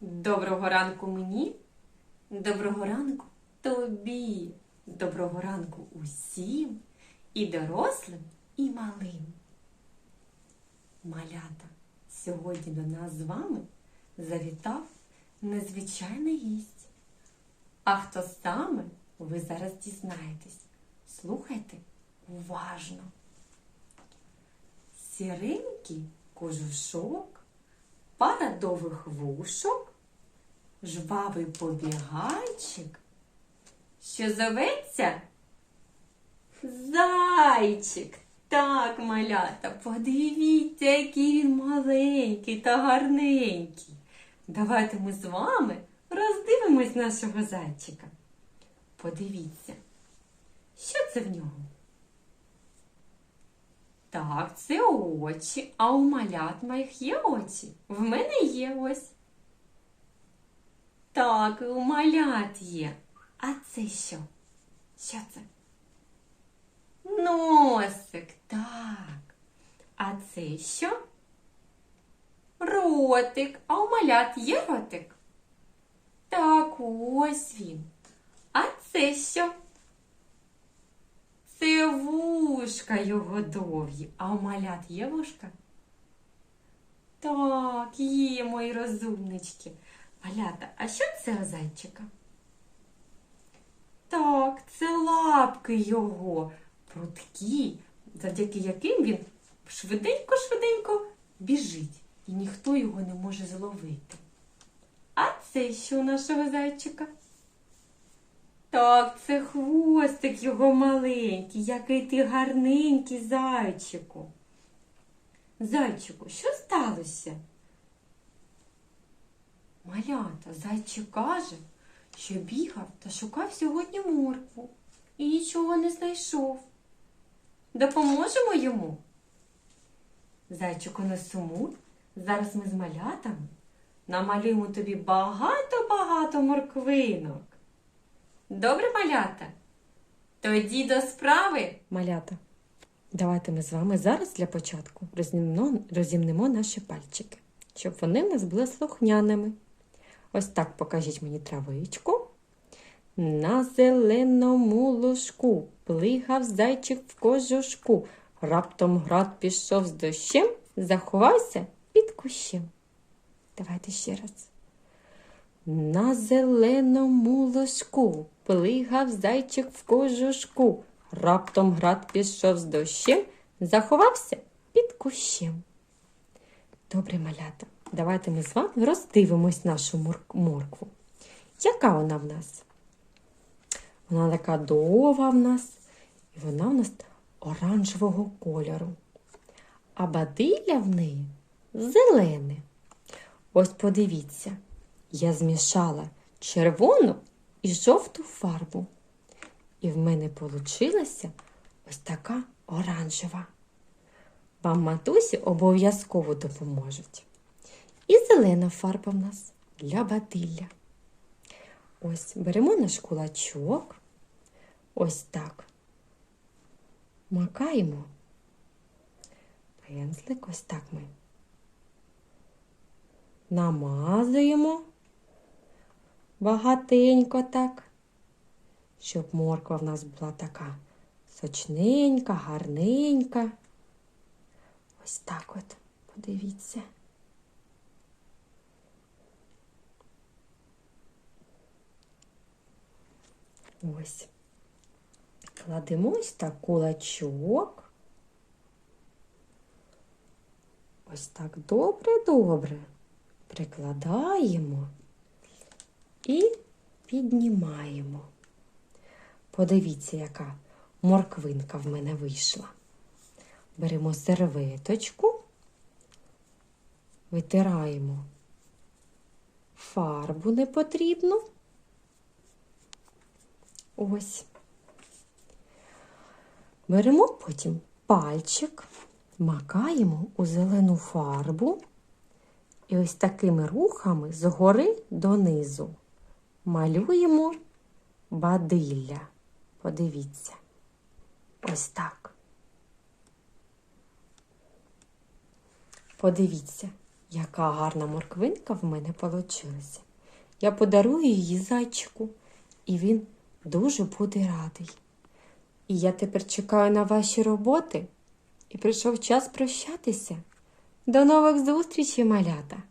Доброго ранку мені, доброго ранку тобі, доброго ранку усім, і дорослим, і малим. Малята, сьогодні до нас з вами завітав незвичайний гість. А хто саме, ви зараз дізнаєтесь. Слухайте уважно. Сіренький кожушок, пара довгих вушок, жвавий побігайчик, що зоветься зайчик. Так, малята, подивіться, який він маленький та гарненький. Давайте ми з вами роздивимось нашого зайчика. Подивіться, що це в нього? Так, це очі, а у малят моїх є очі. В мене є ось. Так, у малят є. А це що? Що це? Носик, так. А це що? Ротик. А у малят є ротик? Так, ось він. А це що? Це вушка його довгі. А у малят є вушка? Так, є, мої розумнички. Малята, а що це у зайчика? Так, це лапки його, прудкі, завдяки яким він швиденько-швиденько біжить, і ніхто його не може зловити. А це що у нашого зайчика? Так, це хвостик його маленький, який ти гарненький зайчику. Зайчику, що сталося? Малята, зайчик каже, що бігав та шукав сьогодні моркву і нічого не знайшов. Допоможемо йому? Зайчику не сумуй, зараз ми з малятами намалюємо тобі багато-багато морквинок. Добре, малята? Тоді до справи. Малята, давайте ми з вами зараз для початку розімнемо, розімнемо наші пальчики, щоб вони в нас були слухняними. Ось так покажіть мені травичку. На зеленому лужку плигав зайчик в кожушку. Раптом град пішов з дощем, заховався під кущем. Давайте ще раз. На зеленому ложку плигав зайчик в кожушку. Раптом град пішов з дощем, заховався під кущем. Добре, малята, давайте ми з вами роздивимось нашу моркву. Яка вона в нас? Вона така довга в нас, і вона в нас оранжевого кольору. А бадилля в неї зелене. Ось подивіться, я змішала червону і жовту фарбу. І в мене получилася ось така оранжева. Вам матусі обов'язково допоможуть. І зелена фарба в нас для бадилля. Ось беремо наш кулачок. Ось так. Макаємо. Пензлик, ось так ми намазуємо багатенько так, щоб морква в нас була така сочненька, гарненька. Ось так от, подивіться. Ось. Кладемо ось так кулачок. Ось так добре-добре прикладаємо і піднімаємо. Подивіться, яка морквинка в мене вийшла. Беремо серветочку, витираємо фарбу непотрібну. Ось. Беремо потім пальчик, макаємо у зелену фарбу. І ось такими рухами згори донизу малюємо бадилля. Подивіться. Ось так. Подивіться, Яка гарна морквинка в мене получилася. Я подарую її зайчику, і він дуже буде радий. І я тепер чекаю на ваші роботи. І прийшов час прощатися. До нових зустрічей, малята!